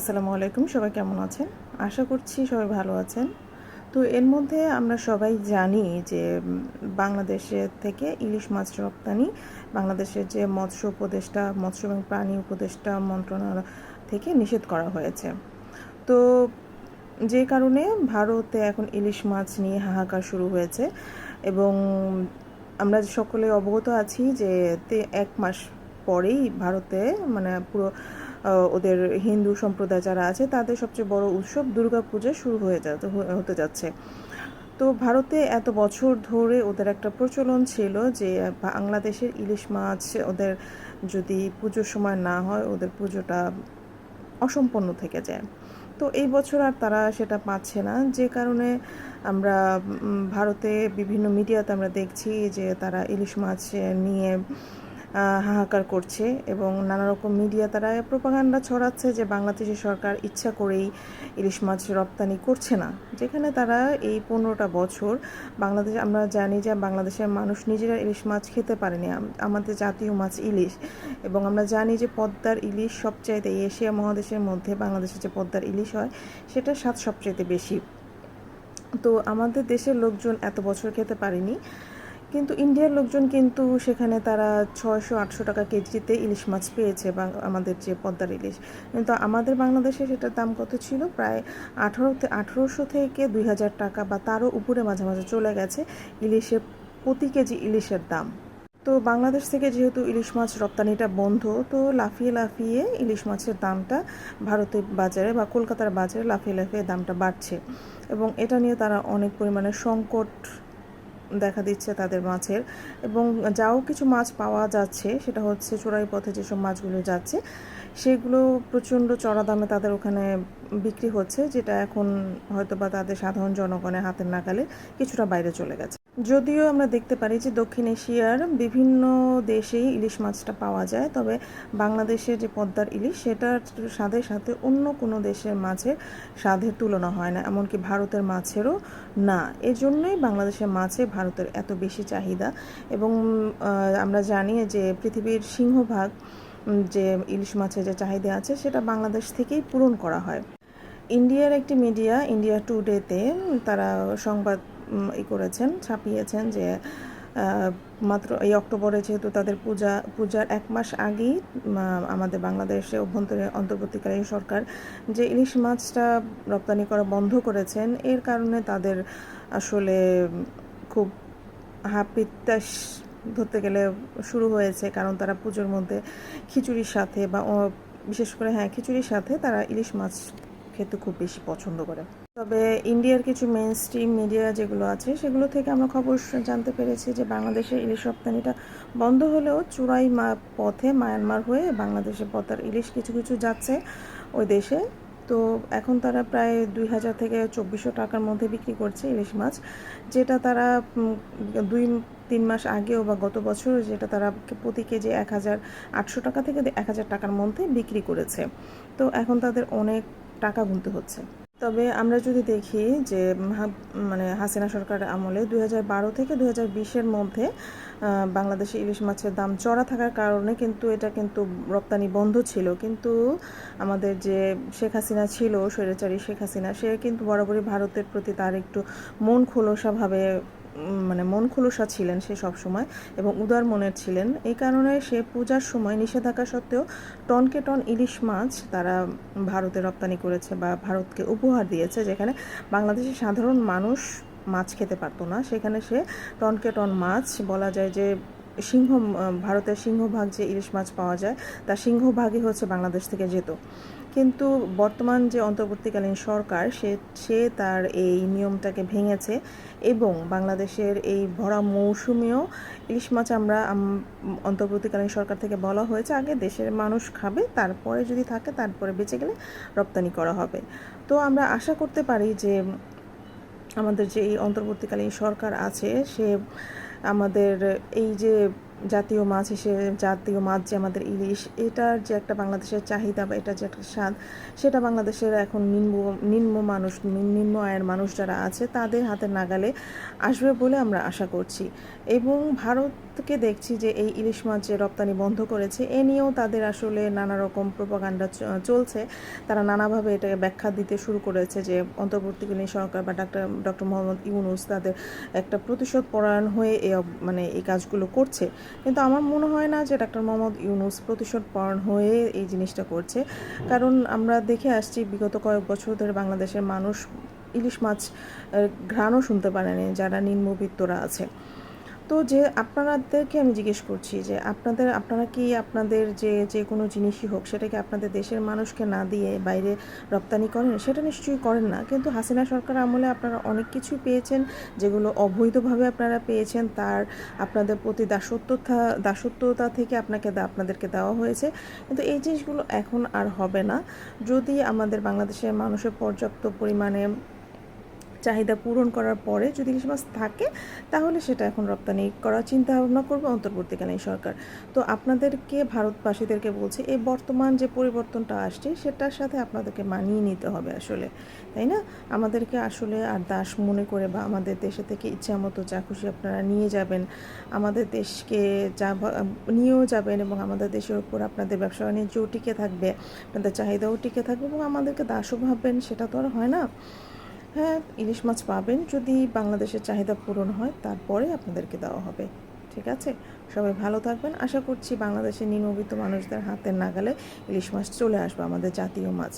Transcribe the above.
আসসালামু আলাইকুম, সবাই কেমন আছেন? আশা করছি সবাই ভালো আছেন। তো এর মধ্যে আমরা সবাই জানি যে বাংলাদেশের থেকে ইলিশ মাছ রপ্তানি, বাংলাদেশের যে মৎস্য উপদেষ্টা, মৎস্য এবং প্রাণী উপদেষ্টা মন্ত্রণালয় থেকে নিষেধ করা হয়েছে। তো যে কারণে ভারতে এখন ইলিশ মাছ নিয়ে হাহাকার শুরু হয়েছে এবং আমরা সকলে অবগত আছি যে এক মাস পরেই ভারতে মানে পুরো ওদের হিন্দু সম্প্রদায় যারা আছে, তাদের সবচেয়ে বড় উৎসব দুর্গাপূজা শুরু হয়ে যা হতে যাচ্ছে। তো ভারতে এত বছর ধরে ওদের একটা প্রচলন ছিল যে, বাংলাদেশের ইলিশ মাছ ওদের যদি পুজোর সময় না হয়, ওদের পুজোটা অসম্পন্ন থেকে যায়। তো এই বছর আর তারা সেটা পাচ্ছে না। যে কারণে আমরা ভারতে বিভিন্ন মিডিয়াতে আমরা দেখছি যে তারা ইলিশ মাছ নিয়ে হাহাকার করছে এবং নানা রকম মিডিয়া তারা প্রোপাগান্ডা ছড়াচ্ছে যে বাংলাদেশের সরকার ইচ্ছা করেই ইলিশ মাছ রপ্তানি করছে না। যেখানে তারা এই পনেরোটা বছর বাংলাদেশ, আমরা জানি যে বাংলাদেশের মানুষ নিজেরা ইলিশ মাছ খেতে পারেনি। আমাদের জাতীয় মাছ ইলিশ এবং আমরা জানি যে পদ্মার ইলিশ সবচাইতে এশিয়া মহাদেশের মধ্যে বাংলাদেশের যে পদ্মার ইলিশ হয় সেটা স্বাদ সবচাইতে বেশি। তো আমাদের দেশের লোকজন এত বছর খেতে পারেনি। কিন্তু ইন্ডিয়ার লোকজন কিন্তু সেখানে তারা ছয়শো, আটশো টাকা কেজিতে ইলিশ মাছ পেয়েছে বা আমাদের যে পদ্মার ইলিশ। কিন্তু আমাদের বাংলাদেশে সেটার দাম কত ছিল? প্রায় আঠারো আঠারোশো থেকে দুই হাজার টাকা বা তারও উপরে মাঝে মাঝে চলে গেছে ইলিশের প্রতি কেজি ইলিশের দাম। তো বাংলাদেশ থেকে যেহেতু ইলিশ মাছ রপ্তানিটা বন্ধ, তো লাফিয়ে লাফিয়ে ইলিশ মাছের দামটা ভারতের বাজারে বা কলকাতার বাজারে লাফিয়ে লাফিয়ে দামটা বাড়ছে। এবং এটা নিয়ে তারা অনেক পরিমাণে সংকট দেখা দিচ্ছে তাদের মাছের। এবং যাও কিছু মাছ পাওয়া যাচ্ছে, সেটা হচ্ছে চোরাই পথে যেসব মাছগুলো যাচ্ছে, সেগুলো প্রচণ্ড চড়া দামে তাদের ওখানে বিক্রি হচ্ছে, যেটা এখন হয়তোবা তাদের সাধারণ জনগণের হাতের নাগালে কিছুটা বাইরে চলে গেছে। যদিও আমরা দেখতে পারি যে দক্ষিণ এশিয়ার বিভিন্ন দেশেই ইলিশ মাছটা পাওয়া যায়, তবে বাংলাদেশের যে পদ্মার ইলিশ, সেটার স্বাদের সাথে অন্য কোনো দেশের মাছের স্বাদের তুলনা হয় না, এমনকি ভারতের মাছেরও না। এজন্যই বাংলাদেশের মাছে ভারতের এত বেশি চাহিদা এবং আমরা জানি যে পৃথিবীর সিংহভাগ যে ইলিশ মাছের যে চাহিদা আছে, সেটা বাংলাদেশ থেকেই পূরণ করা হয়। ইন্ডিয়ার একটি মিডিয়া, ইন্ডিয়া টুডেতে, তারা সংবাদ ই করেছেন, ছাপিয়েছেন যে মাত্র এই অক্টোবরে যেহেতু তাদের পূজা, পূজার এক মাস আগেই আমাদের বাংলাদেশে অভ্যন্তরীণ অন্তর্বর্তীকালীন সরকার যে ইলিশ মাছটা রপ্তানি করা বন্ধ করেছেন, এর কারণে তাদের আসলে খুব হাপিত্তাস ধরতে গেলে শুরু হয়েছে, কারণ তারা পুজোর মধ্যে খিচুড়ির সাথে বা বিশেষ করে হ্যাঁ খিচুড়ির সাথে তারা ইলিশ মাছ খেতে খুব বেশি পছন্দ করে। তবে ইন্ডিয়ার কিছু মেন স্ট্রিম মিডিয়া যেগুলো আছে, সেগুলো থেকে আমরা খবর জানতে পেরেছি যে বাংলাদেশের ইলিশ রপ্তানিটা বন্ধ হলেও চূড়াই পথে মায়ানমার হয়ে বাংলাদেশে পতার ইলিশ কিছু কিছু যাচ্ছে ওই দেশে। তো এখন তারা প্রায় দুই হাজার থেকে চব্বিশশো টাকার মধ্যে বিক্রি করছে ইলিশ মাছ, যেটা তারা দুই, তিন মাস আগেও বা গত বছর যেটা তারা প্রতি কেজি এক হাজার আটশো টাকা থেকে এক হাজার টাকার মধ্যে বিক্রি করেছে। তো এখন তাদের অনেক টাকা গুনতে হচ্ছে। তবে আমরা যদি দেখি যে মানে হাসিনা সরকারের আমলে বারো থেকে হাজার বিশের মধ্যে বাংলাদেশে ইলিশ মাছের দাম চড়া থাকার কারণে কিন্তু এটা কিন্তু রপ্তানি বন্ধ ছিল। কিন্তু আমাদের যে শেখ হাসিনা ছিল, স্বৈরাচারী শেখ হাসিনা, সে কিন্তু বরাবরই ভারতের প্রতি তার একটু মন খোলসাভাবে মানে মন খোলসা ছিলেন সে সবসময় এবং উদার মনের ছিলেন। এই কারণে সে পূজার সময় নিষেধাজ্ঞা সত্ত্বেও টনকে টন ইলিশ মাছ তারা ভারতে রপ্তানি করেছে বা ভারতকে উপহার দিয়েছে, যেখানে বাংলাদেশের সাধারণ মানুষ মাছ খেতে পারতো না। সেখানে সে টনকে টন মাছ বলা যায় যে সিংহ ভারতের সিংহভাগ যে ইলিশ মাছ পাওয়া যায়, তার সিংহভাগই হচ্ছে বাংলাদেশ থেকে যেত। কিন্তু বর্তমান যে অন্তর্বর্তীকালীন সরকার, সে সে তার এই নিয়মটাকে ভেঙেছে এবং বাংলাদেশের এই ভরা মৌসুমেও ইলিশ মাছ আমরা অন্তর্বর্তীকালীন সরকার থেকে বলা হয়েছে, আগে দেশের মানুষ খাবে, তারপরে যদি থাকে, তারপরে বেঁচে গেলে রপ্তানি করা হবে। তো আমরা আশা করতে পারি যে আমাদের যে এই অন্তর্বর্তীকালীন সরকার আছে সে আমাদের এই যে জাতীয় মাছ হিসেবে, জাতীয় মাছ যে আমাদের ইলিশ, এটার যে একটা বাংলাদেশের চাহিদা বা এটা যে একটা স্বাদ, সেটা বাংলাদেশের এখন নিম্ন নিম্ন মানুষ নিম্ন আয়ের মানুষ যারা আছে, তাদের হাতে নাগালে আসবে বলে আমরা আশা করছি। এবং ভারত থেকে দেখছি যে এই ইলিশ মাছ যে রপ্তানি বন্ধ করেছে, এ নিয়েও তাদের আসলে নানা রকম প্রোপাগান্ডা চলছে। তারা নানাভাবে এটাকে ব্যাখ্যা দিতে শুরু করেছে যে অন্তর্বর্তীকালীন সরকার বা ডাক্তার, ডক্টর মোহাম্মদ ইউনুস তাদের একটা প্রতিশোধ পরায়ণ হয়ে অব- মানে এই কাজগুলো করছে। কিন্তু আমার মনে হয় না যে ডাক্তার মোহাম্মদ ইউনুস প্রতিশোধ পরায়ণ হয়ে এই জিনিসটা করছে। কারণ আমরা দেখে আসছি বিগত কয়েক বছর ধরে বাংলাদেশের মানুষ ইলিশ মাছ ঘ্রাণও শুনতে পারেনি যারা নিম্নবিত্তরা আছে। তো যে আপনাদেরকে আমি জিজ্ঞেস করছি যে আপনাদের, আপনারা কি আপনাদের যে যে কোনো জিনিসই হোক সেটাকে আপনাদের দেশের মানুষকে না দিয়ে বাইরে রপ্তানি করেন? সেটা নিশ্চয়ই করেন না। কিন্তু হাসিনা সরকার আমলে আপনারা অনেক কিছু পেয়েছেন যেগুলো অবৈধভাবে আপনারা পেয়েছেন। তার, আপনাদের প্রতি দাসত্বতা দাসত্বতা থেকে আপনাকে আপনাদেরকে দেওয়া হয়েছে। কিন্তু এই জিনিসগুলো এখন আর হবে না। যদি আমাদের বাংলাদেশের মানুষের পর্যাপ্ত পরিমাণে চাহিদা পূরণ করার পরে যদি ইলিশ মাছ থাকে, তাহলে সেটা এখন রপ্তানি করার চিন্তা ভাবনা করবে অন্তর্বর্তীকালীন সরকার। তো আপনাদেরকে, ভারতবাসীদেরকে বলছে, এই বর্তমান যে পরিবর্তনটা আসছে, সেটার সাথে আপনাদেরকে মানিয়ে নিতে হবে আসলে, তাই না? আমাদেরকে আসলে আর দাস মনে করে বা আমাদের দেশে থেকে ইচ্ছা মতো যা খুশি আপনারা নিয়ে যাবেন। আমাদের দেশকে যা নিয়েও যাবেন এবং আমাদের দেশের উপর আপনাদের ব্যবসা বাণিজ্যও টিকে থাকবে, আপনাদের চাহিদাও টিকে থাকবে এবং আমাদেরকে দাসও ভাববেন, সেটা তো আর হয় না। হ্যাঁ ইলিশ মাছ পাবেন যদি বাংলাদেশের চাহিদা পূরণ হয়, তারপরে আপনাদেরকে দেওয়া হবে। ঠিক আছে? সবাই ভালো থাকবেন। আশা করছি বাংলাদেশের নিম্নবিত্ত মানুষদের হাতের নাগালে ইলিশ মাছ চলে আসবে আমাদের জাতীয় মাছ।